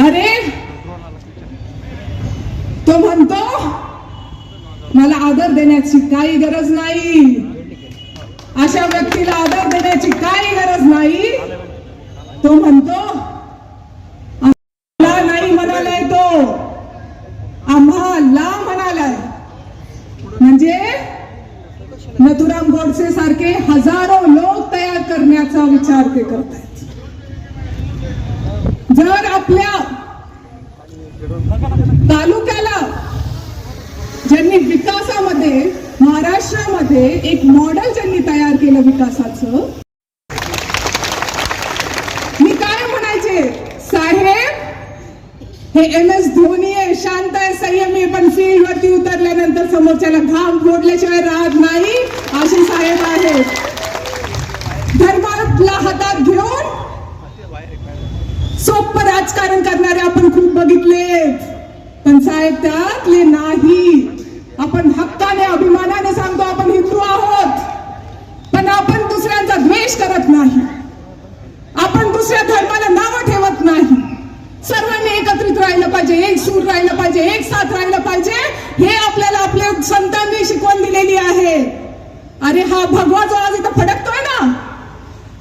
अरे तो म्हणतो मला आदर देण्याची काही गरज नाही. अशा व्यक्तीला आदर देण्याची काही गरज नाही. तो म्हणतो आम्हाला नाही म्हणालाय तो. आम्हाला म्हणालाय. म्हणजे नथुराम गोडसे सारखे हजारो लोक तयार करण्याचा विचार ते करतायत. जर आपल्या तालुक्याला ज्यांनी विकासामध्ये महाराष्ट्रामध्ये एक मॉडेल ज्यांनी तयार केलं विकासाचं. मी काय म्हणायचे? साहेब हे एम एस धोनी आहे शांत आहे संयमी आहे, पण फील्ड वरती उतरल्यानंतर समोरच्याला घाम फोडल्याशिवाय राहत नाही असे साहेब आहेत धर्माला हातात घेऊन सोपं राजकारण करणारे आपण खूप बघितले पण साहेब त्यातले नाही. आपण हक्काने अभिमानाने सांगतो आपण हिंदू आहोत. पण आपण दुसऱ्यांचा द्वेष करत नाही. आपण दुसऱ्या धर्माला नावं ठेवत नाही. सर्वांनी एकत्रित राहिलं पाहिजे एक सूर राहिलं पाहिजे एक साथ राहिलं पाहिजे. हे आपल्याला आपल्या संतांनी शिकवण दिलेली आहे. अरे हा भगवा जो आज इथं फडकतोय ना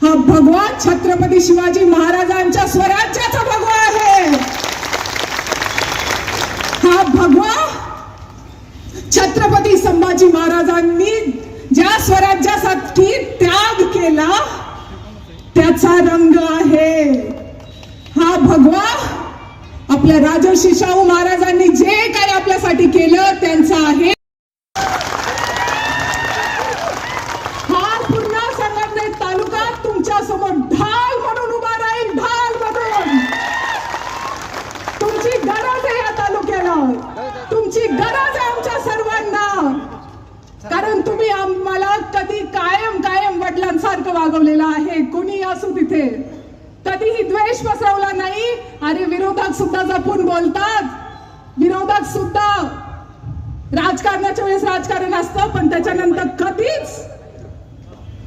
हा भगवा छत्रपती शिवाजी महाराजांच्या स्वराज्याचा भगवा आहे हा भगवा छत्रपती संभाजी महाराजांनी ज्या स्वराज्यासाठी त्याग केला त्याचा रंग आहे. हा भगवा आपल्या राजर्षी शाहू महाराजांनी जे काही आपल्यासाठी केलं त्यांचा आहे. हा पुन्हा संगमनेर तालुका तुमच्यासमोर ढाल म्हणून उभा राहील ढाल म्हणून तुमची गरज आहे या तालुक्याला तुमची गरज आहे आमच्या सर्वांना कारण तुम्ही कधी कायम कायम वडिलांसारखं वागवलेलं आहे? कोणी असू तिथे. कधीही द्वेष पसरवला नाही. अरे विरोधक सुद्धा जपून बोलतात. विरोधक सुद्धा. राजकारणाच्या वेळेस राजकारण असतं पण त्याच्यानंतर कधीच.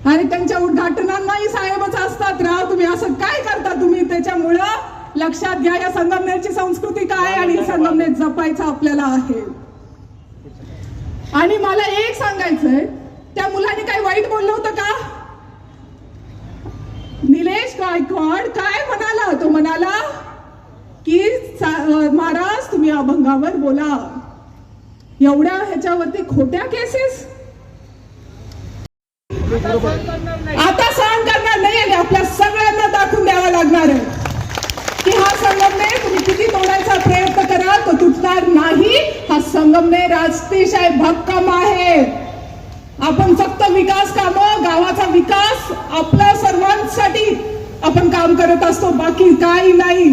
आणि त्यांच्या उद्घाटनांनाही साहेबच असतात. राव तुम्ही असं काय करता तुम्ही? त्याच्यामुळं लक्षात घ्या या संगमनेरची संस्कृती काय आणि संगमनेर जपायचं आपल्याला आहे. आणि मला एक सांगायचंय. त्या मुलाने काही वाईट बोललं होतं का? निलेश गायकवाड काय म्हणाला? तो म्हणाला की महाराज तुम्ही अभंगावर बोला. एवढ्या ह्याच्यावरती खोट्या केसेस आता सहन करणार नाही आपल्या सगळ्यांना दाखवून द्यावा लागणार आहे. की हा संगमनेर तुम्ही किती तोडायचा प्रयत्न करा तो तुटणार नाही. हा संगमनेर अतिशय भक्कम आहे. आपण फक्त विकास काम गावाचा विकास आपल्या सर्वांसाठी आपण काम करत असतो. बाकी काही नाही.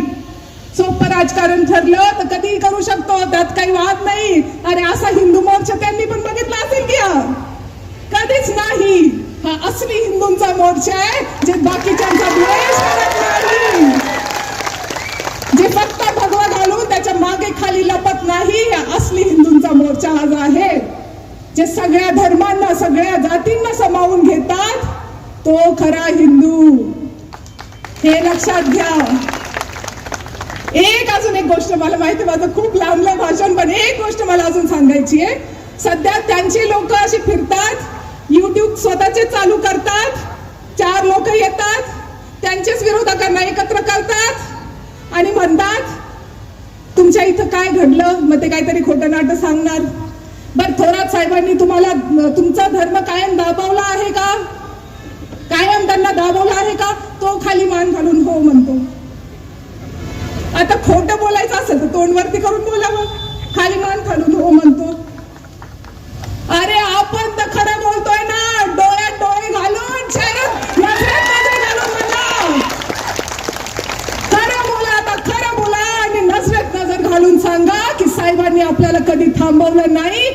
सोपं राजकारण ठरलं तर कधीही करू शकतो. त्यात काही वाद नाही. अरे असा हिंदू मोर्चा त्यांनी पण बघितला असेल की कधीच नाही. हा असली हिंदूंचा मोर्चा आहे जे बाकीच्यांचा द्वेष करत नाही. जे फक्त भगवा घालून त्याच्यामागे खाली लपत नाही असली हिंदूंचा मोर्चा आज आहे. जे सगळ्या धर्मांना सगळ्या जातींना समावून घेतात तो खरा हिंदू. हे लक्षात घ्या. एक अजून एक गोष्ट मला माहिती आहे, माझं खूप लांबलं भाषण पण एक गोष्ट मला अजून सांगायची आहे. सध्या त्यांची लोक अशी फिरतात युट्यूब स्वतःचे चालू करतात चार लोक येतात त्यांचेच विरोधकांना एकत्र करतात आणि म्हणतात तुमच्या इथं काय घडलं? मग ते काहीतरी खोटं नाटं सांगणार. बर थोरात साहेबांनी तुम्हाला तुमचा धर्म कायम दाबवला आहे का? कायम त्यांना दाबवला आहे का? तो खाली मान घालून हो म्हणतो. आता खोट बोलायचं असेल तर तोंडवरती करून बोलावं. खाली मान घालून हो म्हणतो. अरे आपण तर खरं बोलतोय ना. डोळ्यात डोळे घालून चेहऱ्यात खरं बोला आता खरं बोला आणि नजरेत नजर घालून सांगा की साहेबांनी आपल्याला कधी थांबवलं नाही.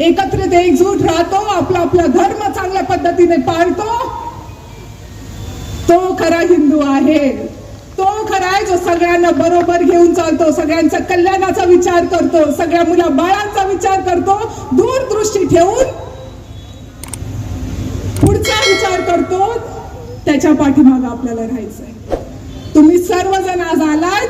एकत्रित एकजूट राहतो आपला आपला धर्म चांगल्या पद्धतीने पाळतो. तो खरा हिंदू आहे. तो खरा आहे जो सगळ्यांना बरोबर घेऊन चालतो सगळ्यांचा कल्याणाचा विचार करतो सगळ्या मुला बाळांचा विचार करतो दूरदृष्टी ठेवून पुढचा विचार करतो त्याच्या पाठीमागे आपल्याला राहायचंय. सर्वजण आज आलात.